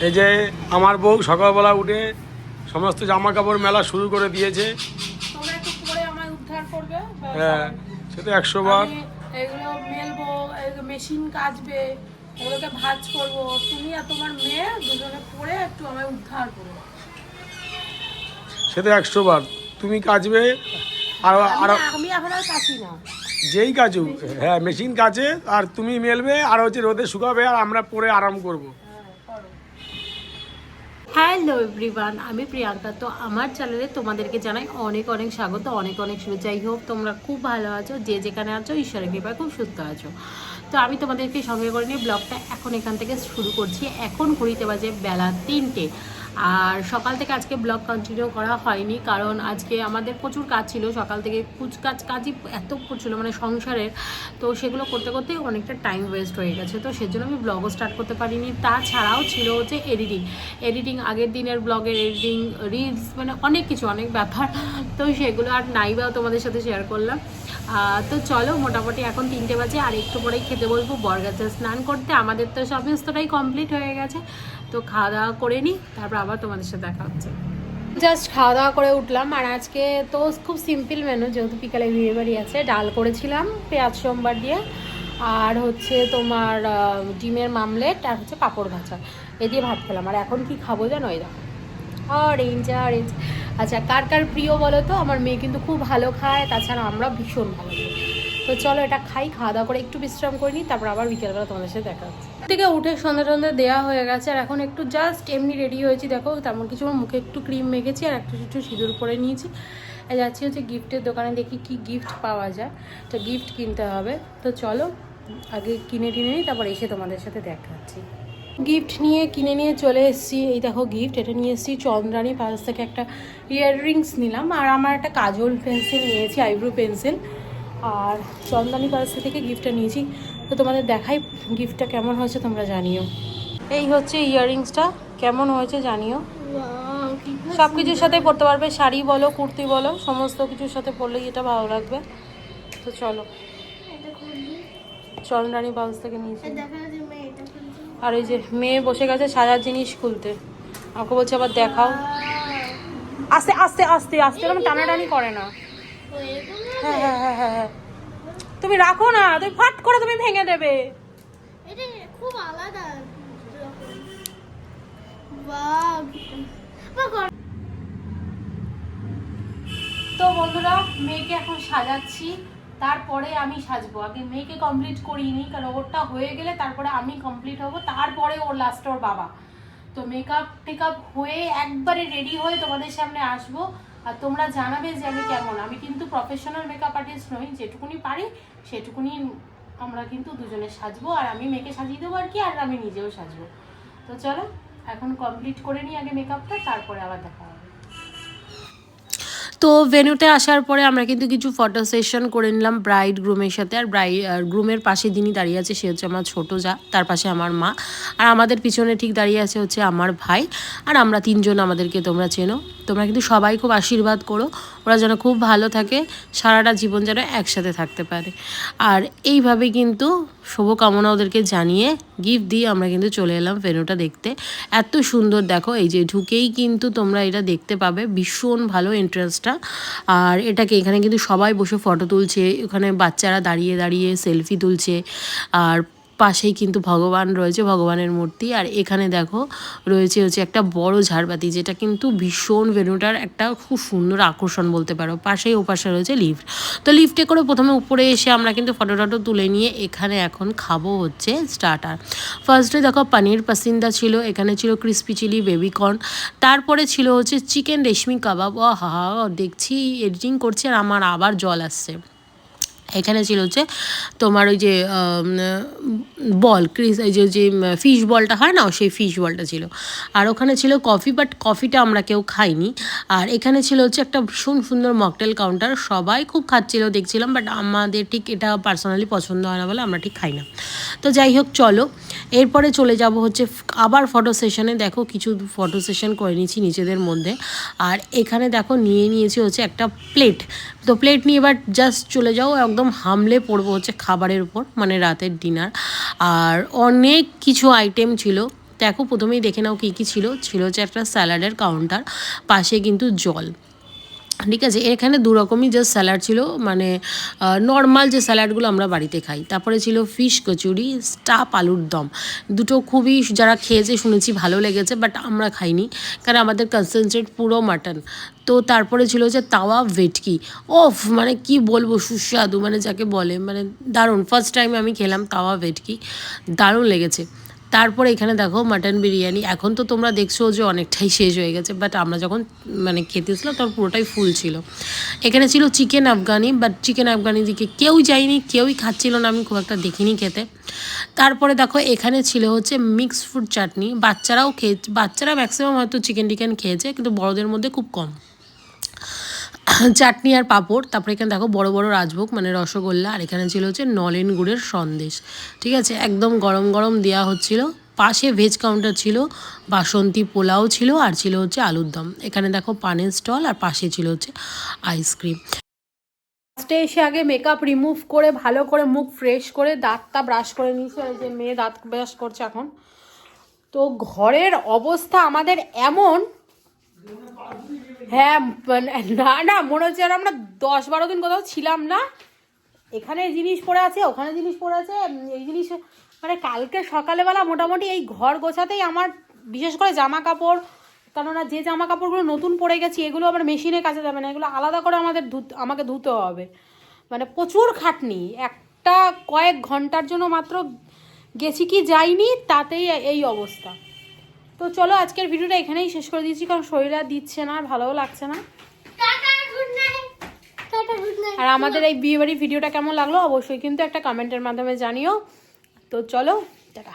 এই যে আমার বউ সকালবেলা উঠে সমস্ত জামা কাপড় মেলা শুরু করে দিয়েছে। হ্যাঁ সে তো একশো বার। এগুলো মেলবো মেশিন কাচবে এগুলোকে ভাজ করব। তুমি আর তোমার মেয়ে দুজনে পরে একটু আমায় উদ্ধার করো। সে তো একশো বার। তুমি কাচবে আর আর আমি- আমি এখন আর কাছি না। যেই কাজুক হ্যাঁ মেশিন কাচে আর তুমি মেলবে আর হচ্ছে রোদে শুকাবে আর আমরা পরে আরাম করব। হ্যালো এভরিওয়ান, আমি প্রিয়াঙ্কা। তো আমার চ্যানেলে তোমাদেরকে জানাই অনেক অনেক স্বাগত, অনেক অনেক শুভেচ্ছা। যাই হোক তোমরা খুব ভালো আছো, যে যেখানে আছো, ঈশ্বরের কৃপায় খুব সুস্থ আছো। তো আমি তোমাদেরকে সঙ্গে করে নিয়ে ব্লগটা এখন এখান থেকে শুরু করছি। এখন ঘুরিতে বাজে বেলা তিনটে। আর সকাল থেকে আজকে ব্লগ কন্টিনিউ করা হয়নি, কারণ আজকে আমাদের প্রচুর কাজ ছিল। সকাল থেকে কুচ কাজ, কাজই এত ছিল মানে সংসারের। তো সেগুলো করতে করতে অনেকটা টাইম ওয়েস্ট হয়ে গেছে। তো সেজন্য আমি ব্লগও স্টার্ট করতে পারিনি। তাছাড়াও ছিল হচ্ছে এডিটিং এডিটিং আগের দিনের ব্লগের এডিটিং রিলস মানে অনেক কিছু, অনেক ব্যাপার। তো সেগুলো আর নাই বা তোমাদের সাথে শেয়ার করলাম। তো চলো মোটামুটি এখন তিনটে বাজে, আর একটু পরেই খেতে বসবো। বরগাছে স্নান করতে, আমাদের তো সমস্তটাই কমপ্লিট হয়ে গেছে। তো খাওয়া দাওয়া করে নিই, তারপর আবার তোমাদের সাথে দেখা হচ্ছে। জাস্ট খাওয়া দাওয়া করে উঠলাম, আর আজকে তো খুব সিম্পল মেনু যেহেতু বিকালে বিয়ে বাড়ি আছে, ডাল করেছিলাম, পেঁয়াজ সোমবার দিয়ে, আর হচ্ছে তোমার ডিমের মামলেট, আর হচ্ছে পাঁপড় ভাজা। এ দিয়ে ভাত খেলাম, আর এখন কি খাব জানো এই দেখো। অরেঞ্জ অরেঞ্জ আচ্ছা কার কার প্রিয় বলো তো? আমার মেয়ে কিন্তু খুব ভালো খায় তাছাড়া আমরা ভীষণ ভালো তো চলো এটা খাই, খাওয়া দাওয়া করে একটু বিশ্রাম করে নিই, তারপর আবার বিকেলবেলা তোমাদের সাথে দেখা হচ্ছে। থেকে উঠে সন্ধ্যা টন্ধা দেওয়া হয়ে গেছে, আর এখন একটু জাস্ট এমনি রেডি হয়েছি। দেখো, তেমন কিছু আমার মুখে একটু ক্রিম মেখেছি আর একটু একটু সিঁদুর পরে নিয়েছি। আর যাচ্ছি হচ্ছে গিফটের দোকানে, দেখি কি গিফট পাওয়া যায়। তো গিফট কিনতে হবে। তো চলো, আগে কিনে টিনে নিই, তারপর এসে তোমাদের সাথে দেখা হচ্ছে। গিফট নিয়ে কিনে নিয়ে চলে এসেছি। এই দেখো গিফট এটা নিয়ে এসেছি চন্দ্রানী পাশ থেকে একটা ইয়াররিংস নিলাম। আর আমার একটা কাজল পেন্সিল নিয়েছি আইব্রো পেন্সিল আর চন্দানি পাশ থেকে গিফটটা নিয়েছি। তো তোমাদের দেখাই গিফটটা কেমন হয়েছে তোমরা জানিও। এই হচ্ছে ইয়াররিংসটা কেমন হয়েছে জানিও। সব কিছুর সাথে পরতে পারবে শাড়ি বলো কুর্তি বলো সমস্ত কিছুর সাথে পরলেই এটা ভালো লাগবে। তো চলো। চন্দ্রানী পাউস থেকে নিয়েছি। আর এই যে মেয়ে বসে গেছে সাজার জিনিস খুলতে। আমাকে বলছে আবার দেখাও। আস্তে আস্তে আস্তে আস্তে এরকম টানাটানি করে না। হ্যাঁ হ্যাঁ হ্যাঁ হ্যাঁ হ্যাঁ। তুমি রাখো না তুমি ফাট করে তুমি ভেঙে দেবে। খুব আলাদা। তো বন্ধুরা মেয়েকে এখন সাজাচ্ছি। তারপরে আমি সাজবো। আগে মেয়েকে কমপ্লিট করিনি কারণ ওরটা হয়ে গেলে তারপরে আমি কমপ্লিট হব। তারপরে ওর লাস্ট ওর বাবা। তো মেকআপ টেকআপ হয়ে একবারে রেডি হয়ে তোমাদের সামনে আসব। আর তোমরা জানাবে যে আমি কেমন। আমি কিন্তু প্রফেশনাল মেকআপ আর্টিস্ট নই, যেটুকুনি পারি সেটুকুনি আমরা কিন্তু দুজনে সাজবো। আর আমি মেয়েকে সাজিয়ে দেবো আর কি, আর আমি নিজেও সাজবো। তো চলো, এখন কমপ্লিট করে নিই আগে মেকআপটা তারপরে আবার দেখা হবে। তো ভেনুতে আসার পরে আমরা কিন্তু কিছু ফটো সেশন করে নিলাম ব্রাইড গ্রুমের সাথে। আর ব্রাই গ্রুমের পাশে যিনি দাঁড়িয়ে আছে, সে হচ্ছে আমার ছোটো যা, তার পাশে আমার মা। আর আমাদের পিছনে ঠিক দাঁড়িয়ে আছে হচ্ছে আমার ভাই। আর আমরা তিনজন আমাদেরকে তোমরা চেনো। তোমরা কিন্তু সবাই খুব আশীর্বাদ করো। ওরা যেন খুব ভালো থাকে, সারাটা জীবন যেন একসাথে থাকতে পারে। আর এইভাবে কিন্তু শুভকামনা ওদেরকে জানিয়ে গিফট দিয়ে আমরা কিন্তু চলে এলাম ভেনুটা দেখতে। এত সুন্দর দেখো, এই যে ঢুকেই কিন্তু তোমরা এটা দেখতে পাবে, ভীষণ ভালো এন্ট্রান্সটা আর এটাকে এখানে কিন্তু সবাই বসে ফটো তুলছে, ওখানে বাচ্চারা দাঁড়িয়ে দাঁড়িয়ে সেলফি তুলছে। আর পাশেই কিন্তু ভগবান রয়েছে, ভগবানের মূর্তি। আর এখানে দেখো রয়েছে হচ্ছে একটা বড় ঝাড়বাতি, যেটা কিন্তু ভীষণ ভেনুটার একটা খুব সুন্দর আকর্ষণ বলতে পারো। পাশেই ওপাশে রয়েছে লিফট। তো লিফটে করে প্রথমে উপরে এসে আমরা কিন্তু ফটো টটো তুলে নিয়ে এখানে এখন খাব হচ্ছে স্টার্টার। ফার্স্টে দেখো পানির পাসিন্দা ছিল, এখানে ছিল ক্রিসপি চিলি, বেবিকর্ন। তারপরে ছিল হচ্ছে চিকেন রেশমি কাবাব। ও হা, দেখছি এডিটিং করছি আর আমার আবার জল আসছে। এখানে ছিল হচ্ছে তোমার ওই যে বল, ক্রিস, এই যে যে ফিশ বলটা হয় না, সেই ফিশ বলটা ছিল। আর ওখানে ছিল কফি বাট কফিটা আমরা কেউ খাইনি। আর এখানে ছিল হচ্ছে একটা ভীষণ সুন্দর মকটেল কাউন্টার সবাই খুব খাচ্ছিল, দেখছিলাম বাট আমাদের ঠিক এটা পার্সোনালি পছন্দ হয় না বলে আমরা ঠিক খাই না। তো যাই হোক, চলো। এরপরে চলে যাব হচ্ছে আবার ফটো সেশনে দেখো, কিছু ফটো সেশন করে নিয়েছি নিজেদের মধ্যে। আর এখানে দেখো, নিয়ে নিয়েছি হচ্ছে একটা প্লেট তো প্লেট নিয়ে এবার জাস্ট চলে যাও, একদম হামলে পড়ব হচ্ছে খাবারের উপর মানে রাতের ডিনার আর অনেক কিছু আইটেম ছিল। দেখো, প্রথমেই দেখে নাও কী কী ছিল। ছিল হচ্ছে একটা স্যালাডের কাউন্টার পাশে কিন্তু জল। ঠিক আছে, এখানে দু রকমই জাস্ট স্যালাড ছিল মানে নর্মাল যে স্যালাডগুলো আমরা বাড়িতে খাই। তারপরে ছিল ফিশ কচুরি স্টাফ আলুর দম। দুটো খুবই যারা খেয়েছে শুনেছি ভালো লেগেছে বাট আমরা খাইনি, কারণ আমাদের কনসেন্ট্রেট পুরো মাটন তো তারপরে ছিল যে তাওয়া ভেটকি। ওফ মানে কি বলব, সুস্বাদু মানে যাকে বলে মানে দারুণ। ফার্স্ট টাইম আমি খেলাম তাওয়া ভেটকি, দারুণ লেগেছে। তারপরে এখানে দেখো মাটন বিরিয়ানি। এখন তো তোমরা দেখছ যে অনেকটাই শেষ হয়ে গেছে বাট আমরা যখন মানে খেতে খেতেছিলাম তখন পুরোটাই ফুল ছিল। এখানে ছিল chicken Afghani but chicken Afghani দিকে কেউ যায়নি, কেউই খাচ্ছিল না, আমি খুব একটা দেখিনি খেতে। তারপরে দেখো এখানে ছিল হচ্ছে মিক্স ফ্রুট চাটনি, বাচ্চারাও খেয়ে, বাচ্চারা ম্যাক্সিমাম হয়তো চিকেন টিকেন খেয়েছে, কিন্তু বড়দের মধ্যে খুব কম। চাটনি আর পাঁপড়, তারপরে এখানে দেখো বড় বড় রাজভোগ মানে রসগোল্লা, আর এখানে ছিল হচ্ছে নলেন গুড়ের সন্দেশ। ঠিক আছে, একদম গরম গরম দেওয়া হচ্ছিল। পাশে ভেজ কাউন্টার ছিল, বাসন্তী পোলাও ছিল, আর ছিল হচ্ছে আলুর দম। এখানে দেখো পানের স্টল, আর পাশে ছিল হচ্ছে আইসক্রিম ফার্স্টে এসে আগে মেকআপ রিমুভ করে, ভালো করে মুখ ফ্রেশ করে, দাঁতটা ব্রাশ করে নিয়েছে। যে মেয়ে দাঁত ব্রাশ করছে এখন। তো ঘরের অবস্থা আমাদের এমন হ্যাঁ মানে না না, মনে হচ্ছে আর আমরা দশ বারো দিন কোথাও ছিলাম না। এখানে জিনিস পড়ে আছে, ওখানে জিনিস পড়ে আছে এই জিনিস মানে কালকে সকালবেলা মোটামুটি এই ঘর গোছাতেই আমার, বিশেষ করে জামা কাপড় কেননা যে জামা কাপড়গুলো নতুন পরে গেছি, এগুলো আবার মেশিনে কাছে যাবে না, এগুলো আলাদা করে আমাদের ধুত- আমাকে ধুতে হবে। মানে প্রচুর খাটনি, একটা কয়েক ঘণ্টার জন্য মাত্র গেছি কি যাইনি, তাতেই এই অবস্থা। তো চলো আজকের ভিডিওটা এখানেই শেষ করে দিচ্ছি কারণ শরীর আর দিচ্ছে না ভালোও লাগছে না। আর আমাদের এই বিয়ে বাড়ির ভিডিওটা কেমন লাগল অবশ্যই কিন্তু একটা কমেন্টের মাধ্যমে জানিও। তো চলো টাটা।